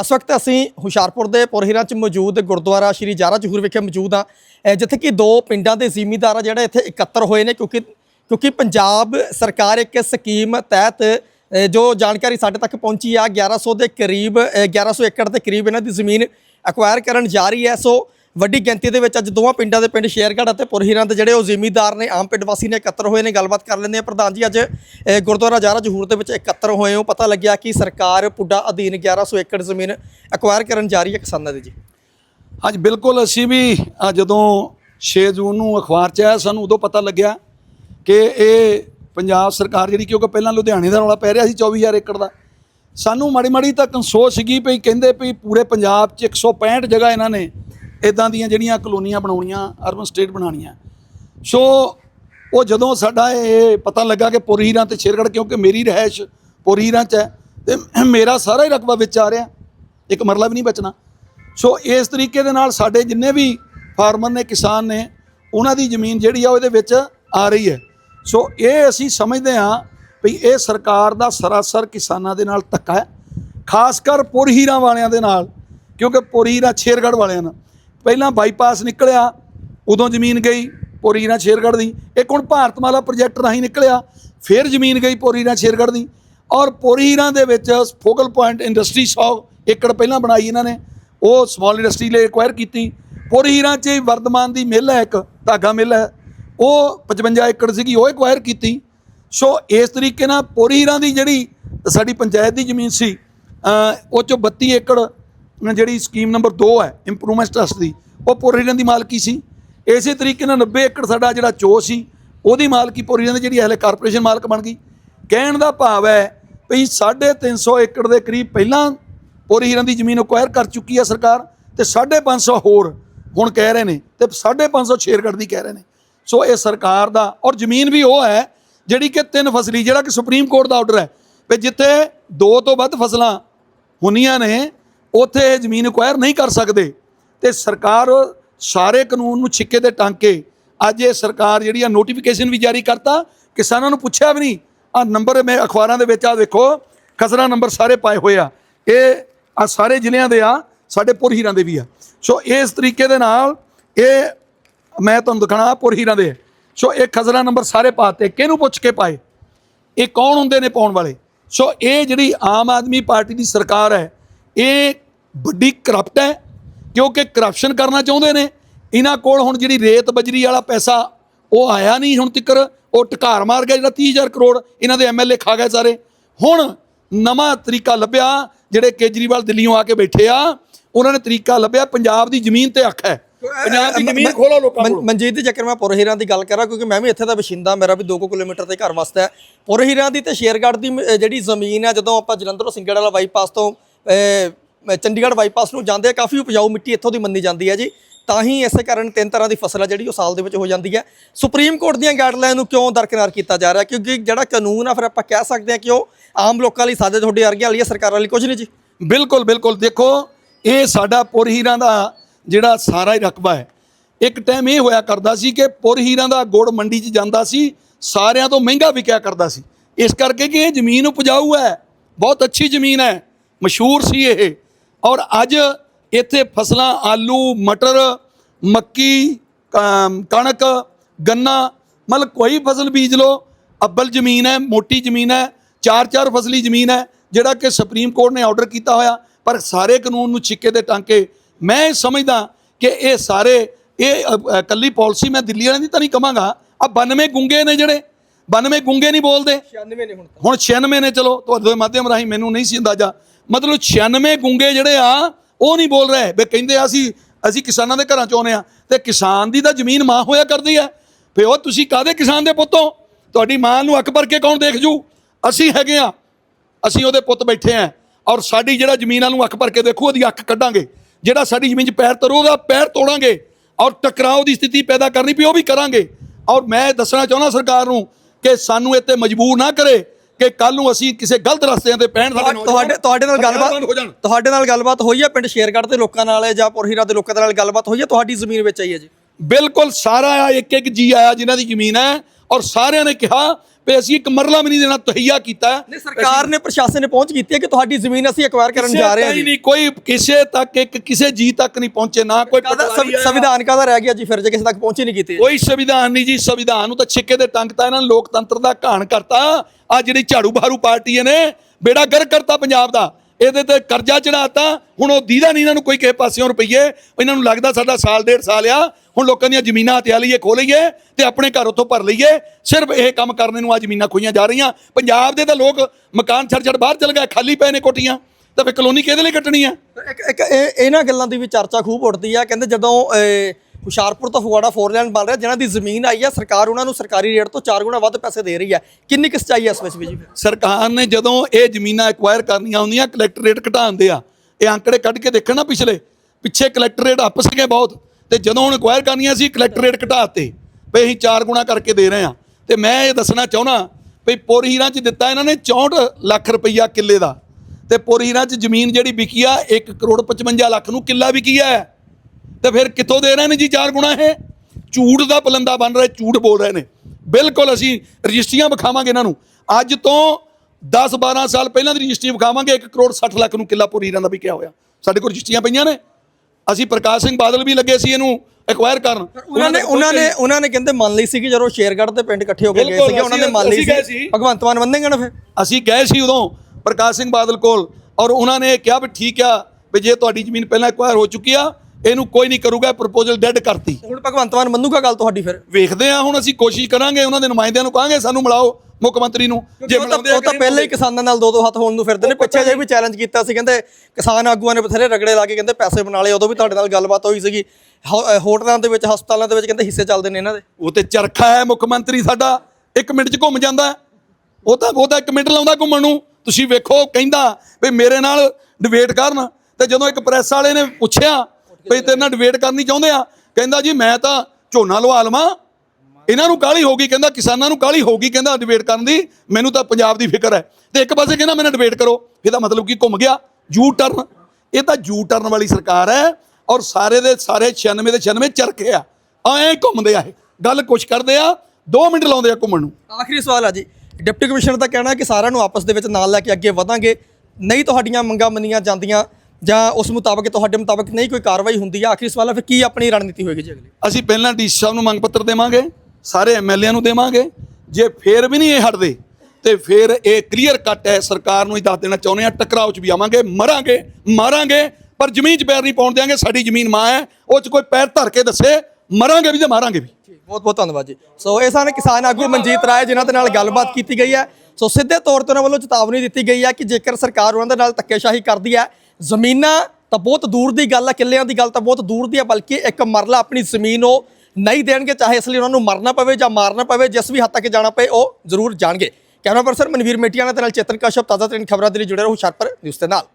ਇਸ ਵਕਤ ਅਸੀਂ ਹੁਸ਼ਿਆਰਪੁਰ ਦੇ ਪੁਰਹੀਰਾਂ 'ਚ ਮੌਜੂਦ ਗੁਰਦੁਆਰਾ ਸ਼੍ਰੀ ਜਾਰਾ ਜਹੂਰ ਵਿਖੇ ਮੌਜੂਦ ਆ ਜਿੱਥੇ ਕਿ ਦੋ ਪਿੰਡਾਂ ਦੇ ਜ਼ਿਮੀਂਦਾਰ ਆ ਜਿਹੜੇ ਇੱਥੇ ਇਕੱਤਰ ਹੋਏ ਨੇ ਕਿਉਂਕਿ ਕਿਉਂਕਿ ਪੰਜਾਬ ਸਰਕਾਰ ਇੱਕ ਸਕੀਮ ਤਹਿਤ ਜੋ ਜਾਣਕਾਰੀ ਸਾਡੇ ਤੱਕ ਪਹੁੰਚੀ ਆ 1100 ਦੇ ਕਰੀਬ ਅ, 1100 ਏਕੜ ਦੇ ਕਰੀਬ ਇਹਨਾਂ ਦੀ ਜ਼ਮੀਨ ਅਕਵਾਇਰ ਕਰਨ ਜਾ ਰਹੀ ਹੈ। ਸੋ ਵੱਡੀ ਗਿਣਤੀ ਦੇ ਵਿੱਚ ਅੱਜ ਦੋਵਾਂ ਪਿੰਡਾਂ ਦੇ ਪਿੰਡ ਸ਼ੇਰਗੜ੍ਹ ਅਤੇ ਪੁਰਹੀਰਾਂ ਦੇ ਜਿਹੜੇ ਉਹ ਜ਼ਿਮੀਦਾਰ ਨੇ, ਆਮ ਪਿੰਡ ਵਾਸੀ ਨੇ ਇਕੱਤਰ ਹੋਏ ਨੇ, ਗੱਲਬਾਤ ਕਰ ਲੈਂਦੇ ਆ ਪ੍ਰਧਾਨ ਜੀ, ਅੱਜ ਗੁਰਦੁਆਰਾ ਜਾਰਾ ਜਹੂਰ ਦੇ ਵਿੱਚ ਇਕੱਤਰ ਹੋਏ ਹੋ। ਪਤਾ ਲੱਗਿਆ ਕਿ ਸਰਕਾਰ ਪੁੱਡਾ ਅਧੀਨ 1100 ਏਕੜ ਜ਼ਮੀਨ ਅਕਵਾਇਰ ਕਰਨ ਜਾ ਰਹੀ ਹੈ ਕਿਸਾਨਾਂ ਦੀ ਜੀ। ਹਾਂਜੀ ਬਿਲਕੁਲ ਅਸੀਂ ਵੀ ਜਦੋਂ 6 ਜੂਨ ਨੂੰ ਅਖਬਾਰ 'ਚ ਆਇਆ, ਸਾਨੂੰ ਉਦੋਂ ਪਤਾ ਲੱਗਿਆ ਕਿ ਇਹ ਪੰਜਾਬ ਸਰਕਾਰ ਜਿਹੜੀ, ਕਿਉਂਕਿ ਪਹਿਲਾਂ ਲੁਧਿਆਣੇ ਦਾ ਰੌਲਾ ਪੈ ਰਿਹਾ ਸੀ 24000 ਏਕੜ ਦਾ, ਸਾਨੂੰ ਮਾੜੀ ਮਾੜੀ ਤਾਂ ਕੰਸੋਚ ਸੀਗੀ ਵੀ ਕਹਿੰਦੇ ਵੀ ਪੂਰੇ ਪੰਜਾਬ 'ਚ 165 ਜਗ੍ਹਾ ਇਹਨਾਂ ਨੇ ਇਦਾਂ ਦੀਆਂ ਜਿਹੜੀਆਂ ਕਲੋਨੀਆਂ ਬਣਾਉਣੀਆਂ ਅਰਬਨ ਸਟੇਟ ਬਣਾਉਣੀਆਂ। ਸੋ ਉਹ ਜਦੋਂ ਸਾਡਾ ਇਹ ਪਤਾ ਲੱਗਾ ਕਿ ਪੁਰੀਰਾਂ ਤੇ ਸ਼ੇਰਗੜ ਕਿਉਂਕਿ ਮੇਰੀ ਰਹਿائش ਪੁਰੀਰਾਂ 'ਚ ਹੈ, ਤੇ ਮੇਰਾ ਸਾਰਾ ਹੀ ਰਕਬਾ ਵਿੱਚ ਆ ਰਿਹਾ। ਇੱਕ ਮਰਲਾ ਵੀ ਨਹੀਂ ਬਚਣਾ। ਸੋ ਇਸ ਤਰੀਕੇ ਦੇ ਨਾਲ ਸਾਡੇ ਜਿੰਨੇ ਵੀ ਫਾਰਮਰ ਨੇ, ਕਿਸਾਨ ਨੇ, ਉਹਨਾਂ ਦੀ ਜ਼ਮੀਨ ਜਿਹੜੀ ਆ ਉਹਦੇ ਵਿੱਚ ਆ ਰਹੀ ਹੈ। ਸੋ ਇਹ ਅਸੀਂ ਸਮਝਦੇ ਹਾਂ ਵੀ ਇਹ ਸਰਕਾਰ ਦਾ ਸਰਾਸਰ ਕਿਸਾਨਾਂ ਦੇ ਨਾਲ ਧੱਕਾ ਹੈ, ਖਾਸ ਕਰ ਪੁਰਹੀਰਾਂ ਵਾਲਿਆਂ ਦੇ ਨਾਲ, ਕਿਉਂਕਿ ਪੁਰੀ ਪੁਰਹੀਰਾ ਛੇਰਗੜ ਵਾਲਿਆਂ ਨਾਲ। ਪਹਿਲਾਂ ਬਾਈਪਾਸ ਨਿਕਲਿਆ, ਉਦੋਂ ਜ਼ਮੀਨ ਗਈ ਪੋਰੀ ਪੁਰਹੀਰਾ ਸ਼ੇਰਗੜ੍ਹ ਦੀ। ਇੱਕ ਹੁਣ ਭਾਰਤਮਾਲਾ ਪ੍ਰੋਜੈਕਟ ਰਾਹੀਂ ਨਿਕਲਿਆ, ਫਿਰ ਜ਼ਮੀਨ ਗਈ ਪੁਰਹੀਰਾ ਸ਼ੇਰਗੜ੍ਹ ਦੀ। ਔਰ ਪੋਰੀ ਹੀਰਾਂ ਦੇ ਵਿੱਚ ਫੋਕਲ ਪੁਆਇੰਟ ਇੰਡਸਟਰੀ 100 ਏਕੜ ਪਹਿਲਾਂ ਬਣਾਈ ਇਹਨਾਂ ਨੇ। ਉਹ ਸਮਾਲ ਇੰਡਸਟਰੀ ਲਈ ਐਕਵਾਇਰ ਕੀਤੀ। ਪੋਰੀ ਹੀਰਾਂ 'ਚ ਹੀ ਦੀ ਮਿੱਲ ਹੈ, ਇੱਕ ਧਾਗਾ ਮਿੱਲ ਹੈ। ਉਹ 55 ਏਕੜ ਸੀਗੀ, ਉਹ ਐਕਵਾਇਰ ਕੀਤੀ। ਸੋ ਇਸ ਤਰੀਕੇ ਨਾਲ ਪੋਰੀ ਹੀਰਾਂ ਦੀ ਜਿਹੜੀ ਸਾਡੀ ਪੰਚਾਇਤ ਦੀ ਜ਼ਮੀਨ ਸੀ ਉਹ 'ਚੋਂ 32 ਏਕੜ ਜਿਹੜੀ ਸਕੀਮ ਨੰਬਰ 2 ਹੈ ਇੰਪਰੂਵਮੈਂਟ ਟਰਸਟ ਦੀ, ਉਹ ਪੁਰਹੀਰਾਂ ਦੀ ਮਾਲਕੀ ਸੀ। ਇਸੇ ਤਰੀਕੇ ਨਾਲ 90 ਏਕੜ ਸਾਡਾ ਜਿਹੜਾ ਚੋ ਸੀ, ਉਹਦੀ ਮਾਲਕੀ ਪੁਰਹੀਰਾਂ ਦੀ ਜਿਹੜੀ ਹਲੇ ਕਾਰਪੋਰੇਸ਼ਨ ਮਾਲਕ ਬਣ ਗਈ। ਕਹਿਣ ਦਾ ਭਾਵ ਹੈ ਵੀ 350 ਏਕੜ ਦੇ ਕਰੀਬ ਪਹਿਲਾਂ ਪੁਰਹੀਰਾਂ ਦੀ ਜ਼ਮੀਨ ਅਕਵਾਇਰ ਕਰ ਚੁੱਕੀ ਹੈ ਸਰਕਾਰ ਤੇ 550 ਹੋਰ ਹੁਣ ਕਹਿ ਰਹੇ ਨੇ ਤੇ 550 ਸ਼ੇਰਗੜ੍ਹ ਦੀ ਕਹਿ ਰਹੇ ਨੇ। ਸੋ ਇਹ ਸਰਕਾਰ ਦਾ ਔਰ ਜ਼ਮੀਨ ਵੀ ਉਹ ਹੈ ਜਿਹੜੀ ਕਿ ਤਿੰਨ ਫਸਲੀ, ਜਿਹੜਾ ਕਿ ਸੁਪਰੀਮ ਕੋਰਟ ਦਾ ਆਰਡਰ ਹੈ ਵੀ ਜਿੱਥੇ ਦੋ ਤੋਂ ਵੱਧ ਫਸਲਾਂ ਹੁੰਦੀਆਂ ਨੇ ਉੱਥੇ ਇਹ ਜ਼ਮੀਨ ਅਕਵਾਇਰ ਨਹੀਂ ਕਰ ਸਕਦੇ। ਤੇ ਸਰਕਾਰ ਸਾਰੇ ਕਾਨੂੰਨ ਨੂੰ ਛਿੱਕੇ ਤੇ ਟੰਗ ਕੇ ਅੱਜ ਇਹ ਸਰਕਾਰ ਜਿਹੜੀ ਆ ਨੋਟੀਫਿਕੇਸ਼ਨ ਵੀ ਜਾਰੀ ਕਰਤਾ। ਕਿਸਾਨਾਂ ਨੂੰ ਪੁੱਛਿਆ ਵੀ ਨਹੀਂ ਆ ਨੰਬਰ ਮੈਂ ਅਖਬਾਰਾਂ ਦੇ ਵਿੱਚ ਆ ਦੇਖੋ, ਖਸਰਾ ਨੰਬਰ ਸਾਰੇ ਪਾਏ ਹੋਏ ਆ। ਇਹ ਆ ਸਾਰੇ ਜ਼ਿਲ੍ਹਿਆਂ ਦੇ ਆ, ਸਾਡੇ ਪੁਰ ਹੀਰਾਂ ਦੇ ਵੀ ਆ। ਸੋ ਇਸ ਤਰੀਕੇ ਦੇ ਨਾਲ ਇਹ ਮੈਂ ਤੁਹਾਨੂੰ ਦਿਖਾਣਾ ਪੁਰਹੀਰਾਂ ਦੇ। ਸੋ ਇਹ ਖਸਰਾ ਨੰਬਰ ਸਾਰੇ ਪਾਤੇ, ਕਿਹਨੂੰ ਪੁੱਛ ਕੇ ਪਾਏ? ਇਹ ਕੌਣ ਹੁੰਦੇ ਨੇ ਪਾਉਣ ਵਾਲੇ? ਸੋ ਇਹ ਜਿਹੜੀ ਆਮ ਆਦਮੀ ਪਾਰਟੀ ਦੀ ਸਰਕਾਰ ਹੈ ਇਹ ਵੱਡੀ ਕਰਪਟ ਹੈ ਕਿਉਂਕਿ ਕਰਪਸ਼ਨ ਕਰਨਾ ਚਾਹੁੰਦੇ ਨੇ। ਇਹਨਾਂ ਕੋਲ ਹੁਣ ਜਿਹੜੀ ਰੇਤ ਬਜਰੀ ਵਾਲਾ ਪੈਸਾ ਉਹ ਆਇਆ ਨਹੀਂ ਹੁਣ ਤੱਕ ਉਹ ਟਕਾਰ ਮਾਰ ਗਿਆ ਜਿਹੜਾ 30000 ਕਰੋੜ ਇਹਨਾਂ ਦੇ ਐਮਐਲਏ ਖਾ ਗਏ ਸਾਰੇ। ਹੁਣ ਨਵਾਂ ਤਰੀਕਾ ਲੱਭਿਆ ਜਿਹੜੇ ਕੇਜਰੀਵਾਲ ਦਿੱਲੀੋਂ ਆ ਕੇ ਬੈਠੇ ਆ ਉਹਨਾਂ ਨੇ ਤਰੀਕਾ ਲੱਭਿਆ ਪੰਜਾਬ ਦੀ ਜ਼ਮੀਨ ਤੇ ਅੱਖ ਹੈ। ਪੰਜਾਬ ਦੀ ਜ਼ਮੀਨ ਖੋਲੋ ਲੋਕਾਂ ਕੋਲ। ਮਨਜੀਤ ਦੀ ਚੱਕਰ ਮੈਂ ਪੁਰਹੀਰਾਂ ਦੀ ਗੱਲ ਕਰਾਂ ਕਿਉਂਕਿ ਮੈਂ ਵੀ ਇੱਥੇ ਦਾ ਵਸਿੰਦਾ ਮੇਰਾ ਵੀ 2 ਕਿਲੋਮੀਟਰ ਤੇ ਘਰ ਵਸਦਾ ਹੈ। ਪੁਰਹੀਰਾਂ ਦੀ ਤੇ ਸ਼ੇਰਗੜ੍ਹ ਦੀ ਜਿਹੜੀ ਜ਼ਮੀਨ ਹੈ ਜਦੋਂ ਆਪਾਂ ਜਲੰਧਰੋਂ ਸਿੰਗੜ ਵਾਲਾ ਬਾਈਪਾਸ ਤੋਂ ਚੰਡੀਗੜ੍ਹ ਬਾਈਪਾਸ ਨੂੰ ਜਾਂਦੇ ਆ ਕਾਫੀ ਉਪਜਾਊ ਮਿੱਟੀ ਇੱਥੋਂ ਦੀ ਮੰਨੀ ਜਾਂਦੀ ਹੈ ਜੀ। ਤਾਂ ਹੀ ਇਸੇ ਕਾਰਨ ਤਿੰਨ ਤਰ੍ਹਾਂ ਦੀ ਫਸਲ ਹੈ ਜਿਹੜੀ ਉਹ ਸਾਲ ਦੇ ਵਿੱਚ ਹੋ ਜਾਂਦੀ ਹੈ। ਸੁਪਰੀਮ ਕੋਰਟ ਦੀਆਂ ਗਾਈਡਲਾਈਨ ਨੂੰ ਕਿਉਂ ਦਰਕਿਨਾਰ ਕੀਤਾ ਜਾ ਰਿਹਾ? ਕਿਉਂਕਿ ਜਿਹੜਾ ਕਾਨੂੰਨ ਆ ਫਿਰ ਆਪਾਂ ਕਹਿ ਸਕਦੇ ਹਾਂ ਕਿ ਉਹ ਆਮ ਲੋਕਾਂ ਲਈ ਸਾਦੇ ਤੁਹਾਡੇ ਵਰਗਿਆਂ ਵਾਲੀ ਹੈ, ਸਰਕਾਰਾਂ ਲਈ ਕੁਝ ਨਹੀਂ ਜੀ। ਬਿਲਕੁਲ ਬਿਲਕੁਲ। ਦੇਖੋ ਇਹ ਸਾਡਾ ਪੁਰਹੀਰਾਂ ਦਾ ਜਿਹੜਾ ਸਾਰਾ ਹੀ ਰਕਬਾ ਹੈ। ਇੱਕ ਟਾਈਮ ਇਹ ਹੋਇਆ ਕਰਦਾ ਸੀ ਕਿ ਪੁਰਹੀਰਾਂ ਦਾ ਗੁੜ ਮੰਡੀ 'ਚ ਜਾਂਦਾ ਸੀ ਸਾਰਿਆਂ ਤੋਂ ਮਹਿੰਗਾ ਵਿਕਿਆ ਕਰਦਾ ਸੀ। ਇਸ ਕਰਕੇ ਕਿ ਇਹ ਜ਼ਮੀਨ ਉਪਜਾਊ ਹੈ ਬਹੁਤ ਅੱਛੀ ਜ਼ਮੀਨ ਹੈ। ਮਸ਼ਹੂਰ ਸੀ ਇਹ। ਔਰ ਅੱਜ ਇੱਥੇ ਫਸਲਾਂ ਆਲੂ ਮਟਰ ਮੱਕੀ ਕਣਕ ਗੰਨਾ ਮਤਲਬ ਕੋਈ ਫਸਲ ਬੀਜ ਲਓ ਅੱਬਲ ਜ਼ਮੀਨ ਹੈ ਮੋਟੀ ਜ਼ਮੀਨ ਹੈ ਚਾਰ ਚਾਰ ਫਸਲੀ ਜ਼ਮੀਨ ਹੈ ਜਿਹੜਾ ਕਿ ਸੁਪਰੀਮ ਕੋਰਟ ਨੇ ਆਰਡਰ ਕੀਤਾ ਹੋਇਆ ਪਰ ਸਾਰੇ ਕਾਨੂੰਨ ਨੂੰ ਛਿੱਕੇ ਤੇ ਟੰਗ ਕੇ ਮੈਂ ਸਮਝਦਾ ਕਿ ਇਹ ਸਾਰੇ ਇਹ ਕੱਲੀ ਪਾਲਿਸੀ ਮੈਂ ਦਿੱਲੀ ਵਾਲਿਆਂ ਦੀ ਤਾਂ ਨਹੀਂ ਕਵਾਂਗਾ। ਆ 92 ਗੁੰਗੇ ਨੇ ਜਿਹੜੇ 92 ਗੁੰਗੇ ਨਹੀਂ ਬੋਲਦੇ। 96 ਨੇ ਹੁਣ ਹੁਣ 96 ਨੇ ਚਲੋ ਤੁਹਾਡੇ ਮਾਧਿਅਮ ਰਾਹੀਂ ਮੈਨੂੰ ਨਹੀਂ ਸੀ ਅੰਦਾਜ਼ਾ। ਮਤਲਬ 96 ਗੁੰਗੇ ਜਿਹੜੇ ਆ, ਉਹ ਨਹੀਂ ਬੋਲ ਰਹੇ। ਵੀ ਕਹਿੰਦੇ ਆ ਅਸੀਂ ਅਸੀਂ ਕਿਸਾਨਾਂ ਦੇ ਘਰਾਂ ਚ ਆਉਂਦੇ ਆ ਤੇ ਕਿਸਾਨ ਦੀ ਤਾਂ ਜ਼ਮੀਨ ਮਾਂ ਹੋਇਆ ਕਰਦੀ ਹੈ। ਫੇ ਉਹ ਤੁਸੀਂ ਕਾਦੇ ਕਿਸਾਨ ਦੇ ਪੁੱਤੋਂ ਤੁਹਾਡੀ ਮਾਂ ਨੂੰ ਅੱਖ ਭਰ ਕੇ ਕੌਣ ਦੇਖ ਜੂ? ਅਸੀਂ ਹੈਗੇ ਆ ਅਸੀਂ ਉਹਦੇ ਪੁੱਤ ਬੈਠੇ ਆ ਔਰ ਸਾਡੀ ਜਿਹੜਾ ਜ਼ਮੀਨਾਂ ਨੂੰ ਅੱਖ ਭਰ ਕੇ ਦੇਖੋ, ਉਹਦੀ ਅੱਖ ਕੱਢਾਂਗੇ। ਜਿਹੜਾ ਸਾਡੀ ਜ਼ਮੀਨ 'ਚ ਪੈਰ ਧਰੂ, ਉਹਦਾ ਪੈਰ ਤੋੜਾਂਗੇ ਔਰ ਟਕਰਾਓ ਦੀ ਸਥਿਤੀ ਪੈਦਾ ਕਰਨੀ ਪਈ ਉਹ ਵੀ ਕਰਾਂਗੇ। ਔਰ ਮੈਂ ਦੱਸਣਾ ਚਾਹੁੰਦਾ ਸਰਕਾਰ ਨੂੰ ਕਿ ਸਾਨੂੰ ਇੱਥੇ ਮਜਬੂਰ ਨਾ ਕਰੇ। ਕਿ ਕੱਲ ਨੂੰ ਅਸੀਂ ਕਿਸੇ ਗਲਤ ਰਸਤਿਆਂ ਤੇ ਪੈਣ ਸਾਡੇ ਤੁਹਾਡੇ ਤੁਹਾਡੇ ਨਾਲ। ਗੱਲਬਾਤ ਤੁਹਾਡੇ ਨਾਲ ਗੱਲਬਾਤ ਹੋਈ ਹੈ ਪਿੰਡ ਸ਼ੇਰਗੜ੍ਹ ਦੇ ਲੋਕਾਂ ਨਾਲ ਜਾਂ ਪੁਰਹੀਰਾ ਦੇ ਲੋਕਾਂ ਨਾਲ ਗੱਲਬਾਤ ਹੋਈ ਹੈ ਤੁਹਾਡੀ ਜ਼ਮੀਨ ਵਿੱਚ ਆਈ ਹੈ ਜੀ। ਬਿਲਕੁਲ ਸਾਰਾ ਆ ਇੱਕ ਇੱਕ ਜੀ ਆਇਆ ਜਿਨ੍ਹਾਂ ਦੀ ਜ਼ਮੀਨ ਹੈ। ਔਰ ਸਾਰਿਆਂ ਨੇ ਕਿਹਾ ਵੀ ਅਸੀਂ ਇੱਕ ਮਰਲਾ ਵੀ ਨਹੀਂ ਦੇਣਾ ਤਹਈਆ ਕੀਤਾ। ਨਹੀਂ ਸਰਕਾਰ ਨੇ ਪ੍ਰਸ਼ਾਸਨ ਨੇ ਪਹੁੰਚ ਕੀਤੀ ਹੈ ਕਿ ਤੁਹਾਡੀ ਜ਼ਮੀਨ ਅਸੀਂ ਐਕਵਾਇਰ ਕਰਨ ਜਾ ਰਹੇ ਹਾਂ ਜੀ। ਨਹੀਂ ਕੋਈ ਕਿਸੇ ਤੱਕ ਇੱਕ ਕਿਸੇ ਜੀ ਤੱਕ ਨਹੀਂ ਪਹੁੰਚੇ ਨਾ ਕੋਈ। ਸੰਵਿਧਾਨ ਕਾਹਦਾ ਰਹਿ ਗਿਆ ਜੀ ਫਿਰ ਜੇ ਕਿਸੇ ਤੱਕ ਪਹੁੰਚੀ ਨਹੀਂ ਕੀਤੀ। ਕੋਈ ਸੰਵਿਧਾਨ ਨਹੀਂ ਜੀ ਸੰਵਿਧਾਨ ਨੂੰ ਤਾਂ ਛਿੱਕੇ ਦੇ ਟੰਗ ਤਾਂ ਇਹਨਾਂ ਨੇ ਲੋਕਤੰਤਰ ਦਾ ਘਾਣ ਕਰਤਾ। ਆ ਜਿਹੜੀ ਝਾੜੂ ਬਹਾਰੂ ਪਾਰਟੀ ਨੇ ਬੇੜਾ ਗਰ ਕਰਤਾ ਪੰਜਾਬ ਦਾ। ਇਹਦੇ ਤੇ ਕਰਜ਼ਾ ਚੜਾਤਾ ਹੁਣ ਉਹ ਦੀਦਾ ਨਹੀਂ ਇਹਨਾਂ ਨੂੰ ਕੋਈ ਕਿਸੇ ਪਾਸਿਓਂ ਰੁਪਈਏ। ਇਹਨਾਂ ਨੂੰ ਲੱਗਦਾ ਸਾਡਾ ਸਾਲ ਡੇਢ ਸਾਲ ਆ, ਹੁਣ ਲੋਕਾਂ ਦੀਆਂ ਜ਼ਮੀਨਾਂ ਹਤਿਆ ਲਈਏ ਖੋ ਲਈਏ ਤੇ ਆਪਣੇ ਘਰ ਉੱਥੋਂ ਭਰ ਲਈਏ। ਸਿਰਫ ਇਹ ਕੰਮ ਕਰਨੇ ਨੂੰ ਆ ਜ਼ਮੀਨਾਂ ਖੋਈਆਂ ਜਾ ਰਹੀਆਂ। ਪੰਜਾਬ ਦੇ ਤਾਂ ਲੋਕ ਮਕਾਨ ਛੱਡ ਛੱਡ ਬਾਹਰ ਚਲ ਗਏ, ਖਾਲੀ ਪਏ ਨੇ ਕੋਠੀਆਂ। ਤਾਂ ਫੇ ਕਲੋਨੀ ਕਿਹਦੇ ਲਈ ਕੱਟਣੀ ਆ? ਇੱਕ ਇੱਕ ਇਹ- ਇਹਨਾਂ ਗੱਲਾਂ ਦੀ ਵੀ ਚਰਚਾ ਖੂਬ ਉੱਠਦੀ ਆ। ਕਹਿੰਦੇ ਜਦੋਂ ਹੁਸ਼ਿਆਰਪੁਰ ਤੋਂ ਫਗਵਾੜਾ ਫੋਰ ਲਾਈਨ ਬਣ ਰਿਹਾ, ਜਿਨ੍ਹਾਂ ਦੀ ਜ਼ਮੀਨ ਆਈ ਹੈ, ਸਰਕਾਰ ਉਹਨਾਂ ਨੂੰ ਸਰਕਾਰੀ ਰੇਟ ਤੋਂ 4 ਗੁਣਾ ਵੱਧ ਪੈਸੇ ਦੇ ਰਹੀ ਹੈ। ਕਿੰਨੀ ਕੁ ਸੱਚਾਈ ਹੈ ਇਸ ਵਿੱਚ ਵੀ ਜੀ? ਸਰਕਾਰ ਨੇ ਜਦੋਂ ਇਹ ਜ਼ਮੀਨਾਂ ਐਕਵਾਇਰ ਕਰਨੀਆਂ ਹੁੰਦੀਆਂ ਕਲੈਕਟਰ ਰੇਟ ਘਟਾਉਂਦੇ ਆ। ਇਹ ਅੰਕੜੇ ਕੱਢ ਕੇ ਦੇਖਣ ਨਾ ਪਿਛਲੇ, ਪਿੱਛੇ ਕਲੈਕਟਰ ਰੇਟ ਅੱਪ ਸੀਗੇ ਬਹੁਤ। ਤੇ ਜਦੋਂ ਹੁਣ ਐਕਵਾਇਰ ਕਰਨੀਆਂ ਸੀ ਕਲੈਕਟਰ ਰੇਟ ਘਟਾਤੇ। ਵੀ ਅਸੀਂ 4 ਗੁਣਾ ਕਰਕੇ ਦੇ ਰਹੇ ਆ ਤੇ ਮੈਂ ਇਹ ਦੱਸਣਾ ਚਾਹੁੰਦਾ, ਵੀ ਪੁਰ ਹੀਰਾਂ 'ਚ ਦਿੱਤਾ ਇਹਨਾਂ ਨੇ 64 ਲੱਖ ਰੁਪਈਆ ਕਿੱਲੇ ਦਾ। ਤੇ ਪੁਰ ਹੀਰਾਂ 'ਚ ਜ਼ਮੀਨ ਜਿਹੜੀ ਵਿਕੀ ਆ 1 ਕਰੋੜ 55 ਲੱਖ ਨੂੰ ਕਿੱਲਾ ਵਿਕੀ ਆ ਤੇ ਫਿਰ ਕਿੱਥੋਂ ਦੇ ਰਹੇ ਨੇ ਜੀ 4 ਗੁਣਾ ਇਹ? ਝੂਠ ਦਾ ਪਲੰਦਾ ਬਣ ਰਿਹਾ ਝੂਠ ਬੋਲ ਰਹੇ ਨੇ। ਬਿਲਕੁਲ ਅਸੀਂ ਰਜਿਸਟਰੀਆਂ ਵਿਖਾਵਾਂਗੇ ਇਹਨਾਂ ਨੂੰ। ਅੱਜ ਤੋਂ 10 12 ਸਾਲ ਪਹਿਲਾਂ ਦੀ ਰਜਿਸਟਰੀ ਵਿਖਾਵਾਂਗੇ 1 ਕਰੋੜ 60 ਲੱਖ ਨੂੰ ਕਿੱਲਾ ਪੁਰ ਹੀਰਾਂ ਦਾ ਵਿਕਿਆ ਹੋਇਆ। ਸਾਡੇ ਕੋਲ ਰਜਿਸਟਰੀਆਂ ਪਈਆਂ ਨੇ। ਅਸੀਂ ਪ੍ਰਕਾਸ਼ ਸਿੰਘ ਬਾਦਲ ਵੀ ਲੱਗੇ ਸੀ ਇਹਨੂੰ ਐਕਵਾਇਰ ਕਰਨ। ਉਹਨਾਂ ਨੇ ਉਹਨਾਂ ਨੇ ਉਹਨਾਂ ਨੇ ਕਹਿੰਦੇ ਮੰਨ ਲਈ ਸੀ ਕਿ ਜਦੋਂ ਸ਼ੇਰਗੜ੍ਹ ਦੇ ਪਿੰਡ ਇਕੱਠੇ ਹੋ ਕੇ ਗਏ ਸੀਗੇ ਉਹਨਾਂ ਨੇ ਮੰਨ ਲਈ ਸੀ। ਸੀ। ਭਗਵੰਤ ਮਾਨ ਮੰਨੇਗਾ ਨਾ ਫਿਰ? ਅਸੀਂ ਗਏ ਸੀ ਉਦੋਂ ਪ੍ਰਕਾਸ਼ ਸਿੰਘ ਬਾਦਲ ਕੋਲ ਔਰ ਉਹਨਾਂ ਨੇ ਕਿਹਾ ਵੀ ਠੀਕ ਆ ਵੀ ਜੇ ਤੁਹਾਡੀ ਜ਼ਮੀਨ ਪਹਿਲਾਂ ਐਕਵਾਇਰ ਹੋ ਚੁੱਕੀ ਆ ਇਹਨੂੰ ਕੋਈ ਨਹੀਂ ਕਰੂਗਾ ਪ੍ਰਪੋਜ਼ਲ ਡੈਡ ਕਰਤੀ। ਹੁਣ ਭਗਵੰਤ ਮਾਨ ਮੰਨੂਗਾ ਗੱਲ ਤੁਹਾਡੀ ਫਿਰ? ਵੇਖਦੇ ਆ ਹੁਣ ਅਸੀਂ ਕੋਸ਼ਿਸ਼ ਕਰਾਂਗੇ ਉਹਨਾਂ ਦੇ ਨੁਮਾਇੰਦਿਆਂ ਨੂੰ ਕਹਾਂਗੇ ਸਾਨੂੰ ਮਿਲਾਓ ਮੁੱਖ ਮੰਤਰੀ ਨੂੰ ਜੇ ਉਹ ਤਾਂ ਮਿਲਾਉਂਦੇ ਆ ਉਹ ਤਾਂ। ਪਹਿਲਾਂ ਹੀ ਕਿਸਾਨਾਂ ਨਾਲ ਦੋ ਦੋ ਹੱਥ ਹੋਣ ਨੂੰ ਫਿਰਦੇ ਨੇ। ਪਿੱਛੇ ਜੇ ਵੀ ਚੈਲੰਜ ਕੀਤਾ ਸੀ ਕਹਿੰਦੇ ਕਿਸਾਨ ਆਗੂਆਂ ਨੇ ਬਥੇਰੇ ਰਗੜੇ ਲਾ ਕੇ ਕਹਿੰਦੇ ਪੈਸੇ ਬਣਾ ਲਏ ਉਦੋਂ ਵੀ ਤੁਹਾਡੇ ਨਾਲ ਗੱਲਬਾਤ ਹੋਈ ਸੀਗੀ। ਹੋਟਲਾਂ ਦੇ ਵਿੱਚ ਹਸਪਤਾਲਾਂ ਦੇ ਵਿੱਚ ਕਹਿੰਦੇ ਹਿੱਸੇ ਚੱਲਦੇ ਨੇ ਇਹਨਾਂ ਦੇ। ਉਹ ਤੇ ਚਰਖਾ ਹੈ ਮੁੱਖ ਮੰਤਰੀ ਸਾਡਾ ਇੱਕ ਮਿੰਟ 'ਚ ਘੁੰਮ ਜਾਂਦਾ। ਉਹ ਤਾਂ ਉਹ ਤਾਂ ਇੱਕ ਮਿੰਟ ਲਾਉਂਦਾ ਘੁੰਮਣ ਨੂੰ। ਤੁਸੀਂ ਵੇਖੋ ਕਹਿੰਦਾ ਵੀ ਮੇਰੇ ਨਾਲ ਡਿਬੇਟ ਕਰਨ। ਤੇ ਜਦੋਂ ਇੱਕ ਪ੍ਰੈਸ ਵਾਲੇ ਨੇ ਪੁੱਛਿਆ ਵੀ ਤੇਰੇ ਨਾਲ ਡਿਬੇਟ ਕਰਨੀ ਚਾਹੁੰਦੇ ਆ। ਕਹਿੰਦਾ ਜੀ, ਮੈਂ ਤਾਂ ਝੋਨਾ ਲਵਾ ਲਵਾਂ। ਇਹਨਾਂ ਨੂੰ ਕਾਹਲੀ ਹੋ ਗਈ, ਕਹਿੰਦਾ ਕਿਸਾਨਾਂ ਨੂੰ ਕਾਹਲੀ ਹੋ ਗਈ, ਕਹਿੰਦਾ ਡਿਬੇਟ ਕਰਨ ਦੀ। ਮੈਨੂੰ ਤਾਂ ਪੰਜਾਬ ਦੀ ਫਿਕਰ ਹੈ। ਤੇ ਇੱਕ ਪਾਸੇ ਕਹਿੰਦਾ ਮੈਨਾਂ ਡਿਬੇਟ ਕਰੋ। ਇਹਦਾ ਮਤਲਬ ਕੀ ਘੁੰਮ ਗਿਆ? ਜੂ ਟਰਨ ਇਹ ਤਾਂ ਜੂ ਟਰਨ ਵਾਲੀ ਸਰਕਾਰ ਹੈ ਔਰ ਸਾਰੇ ਦੇ ਸਾਰੇ 96 ਦੇ 96 ਚਰਖੇ ਆ। ਐਂ ਘੁੰਮਦੇ ਆ ਇਹ। ਗੱਲ ਕੁਛ ਕਰਦੇ ਆ। 2 ਮਿੰਟ ਲਾਉਂਦੇ ਆ ਘੁੰਮਣ ਨੂੰ। ਆਖਰੀ ਸਵਾਲ ਆ ਜੀ। ਡਿਪਟੀ ਕਮਿਸ਼ਨਰ ਦਾ ਕਹਿਣਾ ਕਿ ਸਾਰਿਆਂ ਨੂੰ ਆਪਸ ਦੇ ਵਿੱਚ ਨਾਲ ਲੈ ਕੇ ਅੱਗੇ ਵਧਾਂਗੇ। ਨਹੀਂ ਤੁਹਾਡੀਆਂ ਮੰਗਾਂ ਮੰਨੀਆਂ ਜਾਂਦੀਆਂ। ਜਾਂ ਉਸ ਮੁਤਾਬਕ ਤੁਹਾਡੇ ਮੁਤਾਬਕ ਨਹੀਂ ਕੋਈ ਕਾਰਵਾਈ ਹੁੰਦੀ ਆ? ਆਖਰੀ ਸਵਾਲ ਹੈ ਫਿਰ ਕੀ ਆਪਣੀ ਰਣਨੀਤੀ ਹੋਏਗੀ ਜੀ ਅਗਲੀ? ਅਸੀਂ ਪਹਿਲਾਂ ਡੀਸੀ ਸਾਹਿਬ ਨੂੰ ਮੰਗ ਪੱਤਰ ਦੇਵਾਂਗੇ ਸਾਰੇ ਐਮਐਲਏ ਨੂੰ ਦੇਵਾਂਗੇ। ਜੇ ਫੇਰ ਵੀ ਨਹੀਂ ਇਹ ਹਟਦੇ ਤੇ ਫਿਰ ਇਹ ਕਲੀਅਰ ਕੱਟ ਹੈ ਸਰਕਾਰ ਨੂੰ ਹੀ ਦੱਸ ਦੇਣਾ ਚਾਹੁੰਦੇ ਆ ਟਕਰਾਓ ਚ ਵੀ ਆਵਾਂਗੇ ਮਰਾਂਗੇ ਮਾਰਾਂਗੇ ਪਰ ਜ਼ਮੀਨ 'ਚ ਪੈਰ ਨਹੀਂ ਪਾਉਣ ਦਿਆਂਗੇ ਸਾਡੀ ਜ਼ਮੀਨ ਮਾਂ ਹੈ ਉਹ 'ਚ ਕੋਈ ਪੈਰ ਧਰ ਕੇ ਦੱਸੇ ਮਰਾਂਗੇ ਵੀ ਤੇ ਮਾਰਾਂਗੇ ਵੀ। ਬਹੁਤ ਬਹੁਤ ਧੰਨਵਾਦ ਜੀ। ਸੋ ਇਹ ਸਨ ਕਿਸਾਨ ਆਗੂ ਮਨਜੀਤ ਰਾਏ ਜਿਨ੍ਹਾਂ ਦੇ ਨਾਲ ਗੱਲਬਾਤ ਕੀਤੀ ਗਈ ਹੈ। ਸੋ ਸਿੱਧੇ ਤੌਰ ਤੇ ਉਹਨਾਂ ਵੱਲੋਂ ਚੇਤਾਵਨੀ ਦਿੱਤੀ ਗਈ ਹੈ ਕਿ ਜੇਕਰ ਸਰਕਾਰ ਉਹਨਾਂ ਦੇ ਨਾਲ ਧੱਕੇਸ਼ਾਹੀ ਕਰਦੀ ਹੈ, ਜ਼ਮੀਨਾਂ ਤਾਂ ਬਹੁਤ ਦੂਰ ਦੀ ਗੱਲ ਹੈ, ਕਿੱਲਿਆਂ ਦੀ ਗੱਲ ਤਾਂ ਬਹੁਤ ਦੂਰ ਦੀ ਹੈ, ਬਲਕਿ ਇੱਕ ਮਰਲਾ ਆਪਣੀ ਜ਼ਮੀਨ ਉਹ ਨਹੀਂ ਦੇਣਗੇ, ਚਾਹੇ ਇਸ ਲਈ ਉਹਨਾਂ ਨੂੰ ਮਰਨਾ ਪਵੇ ਜਾਂ ਮਾਰਨਾ ਪਵੇ, ਜਿਸ ਵੀ ਹੱਦ ਤੱਕ ਜਾਣਾ ਪਏ ਉਹ ਜ਼ਰੂਰ ਜਾਣਗੇ। ਕੈਮਰਾ ਪਰਸਨ ਮਨਵੀਰ ਮੇਟੀਆਣਾ ਦੇ ਨਾਲ ਚੇਤਨ ਕਸ਼ਪ ਤਾਜ਼ਾ ਤਰੀਨ ਖਬਰਾਂ ਦੇ ਲਈ ਜੁੜੇ ਰਹੋ ਹੁਸ਼ਿਆਰਪੁਰ ਨਿਊਜ਼ ਦੇ ਨਾਲ।